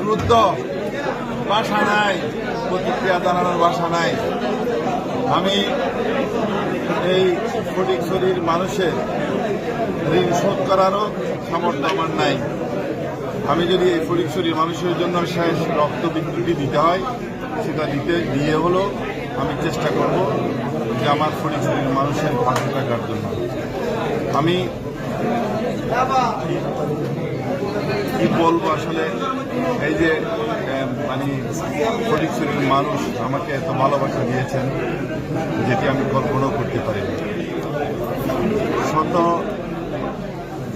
ক্রুদ্ধ। বাসা নাই, প্রতিক্রিয়া জানানোর বাসা নাই। আমি এই ফটিক শরীর মানুষের ঋণ শোধ করারও সামর্থ্য আমার নাই। আমি যদি এই ফটিক শরীর মানুষের জন্য শেষ রক্ত বিদ্যুটি দিতে হয়, সেটা দিতে, দিয়ে হলো আমি চেষ্টা করব যে আমার ফটিক শরীর মানুষের পাশে থাকার জন্য। আমি কি বলব আসলে? এই যে মানে শরীর মানুষ আমাকে এত ভালোবাসা দিয়েছেন, যেটি আমি কল্পনাও করতে পারিনি। শত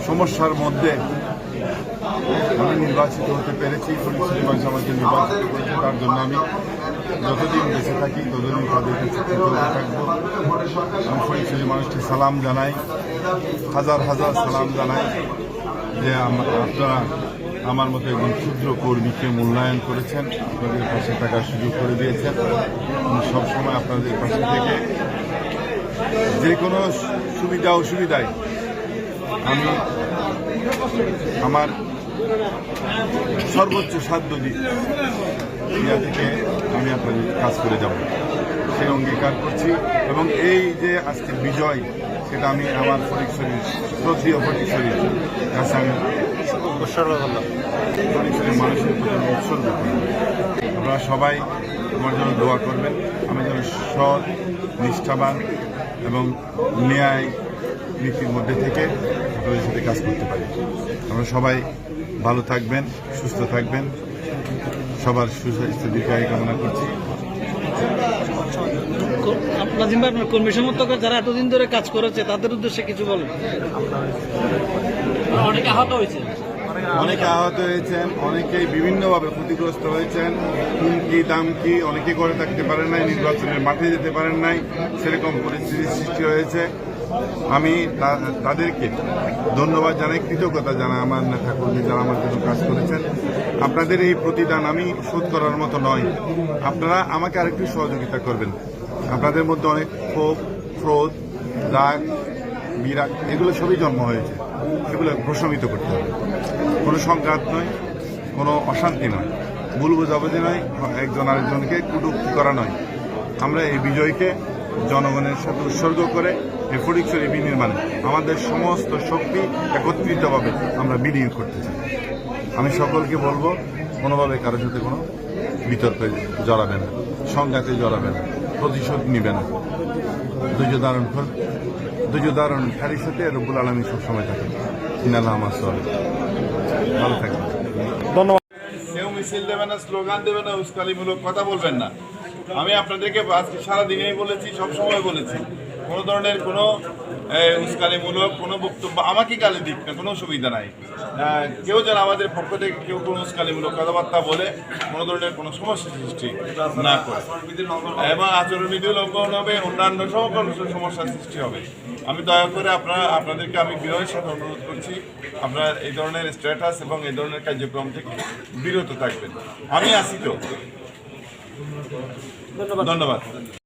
সমস্যার মধ্যে আমি নির্বাচিত হতে পেরেছি ফটিক শরীর মানুষ আমাকে নির্বাচিত করেছে, তার জন্য আমি যতদিন বেঁচে থাকি, ততদিন তাদের কাছে কৃতজ্ঞ থাকব। আমি মানুষকে সালাম জানাই, হাজার হাজার সালাম জানাই। যে আপনারা আমার মতো একজন ক্ষুদ্র কর্মীকে মূল্যায়ন করেছেন, আপনাদের পাশে থাকার সুযোগ করে দিয়েছেন। আমি সবসময় আপনাদের পাশে থেকে যে কোনো সুবিধা অসুবিধায় আমি আমার সর্বোচ্চ সাধ্য দিক ইয়া থেকে আমি আপনাদের কাজ করে যাব। সেই অঙ্গীকার করছি এবং এই যে আজকে বিজয় সেটা আমি আমার ফটিকশরীর শ্রদ্ধীয় ফটিকশরীর কাছে আমি উৎসর্গ করলাম। ফটিকশরীর মানুষের প্রতি আমি উৎসর্গ করি। আপনারা সবাই আমার জন্য দোয়া করবেন। আমি যেন সৎ নিষ্ঠাবান এবং ন্যায় নীতির মধ্যে থেকে আপনাদের সাথে কাজ করতে পারি। আমরা সবাই ভালো থাকবেন সুস্থ থাকবেন। সবার সুস্বাস্থ্য দীর্ঘায়ু কামনা করছি। নাজিম ভাই আপনার কর্মী সমর্থকরা যারা এতদিন ধরে কাজ করেছে তাদের উদ্দেশ্যে কিছু বলেন। অনেকে আহত হয়েছে অনেকে আহত হয়েছেন অনেকেই বিভিন্নভাবে ক্ষতিগ্রস্ত হয়েছেন। হুমকি দামকি অনেকে করে থাকতে পারেন নাই নির্বাচনের মাঠে যেতে পারেন নাই সেরকম পরিস্থিতির সৃষ্টি হয়েছে। আমি তাদেরকে ধন্যবাদ জানাই কৃতজ্ঞতা জানাই আমার নেতা কর্মী যারা আমার জন্য কাজ করেছেন। আপনাদের এই প্রতিদান আমি শোধ করার মতো নয়। আপনারা আমাকে আরেকটু সহযোগিতা করবেন। আপনাদের মধ্যে অনেক ক্ষোভ, ক্রোধ, রাগ, বিরাগ, এগুলো সবই জন্ম হয়েছে। সেগুলো প্রশমিত করতে হবে। কোনো সংঘাত নয়, কোনো অশান্তি নয়, ভুল বোঝাবুঝি নয়, একজন আরেকজনকে কুটুক্তি করা নয়। আমরা এই বিজয়কে জনগণের সাথে উৎসর্গ করে এই ফটিকছড়ি বিনির্মাণে আমাদের সমস্ত শক্তি একত্রিতভাবে আমরা বিনিয়োগ করতে চাই। আমি সকলকে বলব, কোনোভাবে কারোর সাথে কোনো বিতর্কে জড়াবে না, সংঘাতে জড়াবে না। প্রতিশোধ নিবে না। ধৈর্য ধারণ ধৈর্য ধারণ খারির সাথে রব্বুল আলমী সবসময় থাকে সিনালা আমার সব ভালো থাকবেন। ধন্যবাদ। কেউ মিছিল দেবে না স্লোগান দেবে না উস্কালিমূলক কথা বলবেন না। আমি আপনাদেরকে আজকে সারাদিনেই বলেছি সবসময় বলেছি। কোনো ধরনের কোনো উস্কানিমূলক কোনো বক্তব্য আমাকে গালি দিক না, কোনো সুবিধা নাই। কেউ যেন আমাদের পক্ষ থেকে কেউ কোনো উস্কানিমূলক কথাবার্তা বলে কোনো ধরনের কোনো সমস্যা সৃষ্টি না করে। এবং আচরণবিধি লঙ্ঘন হবে, অন্যান্য সকল সমস্যার সৃষ্টি হবে। আমি দয়া করে আপনারা, আপনাদেরকে আমি বিনয়ের সাথে অনুরোধ করছি, আপনারা এই ধরনের স্ট্যাটাস এবং এই ধরনের কার্যক্রম থেকে বিরত থাকবেন। আমি আসি তো। ধন্যবাদ।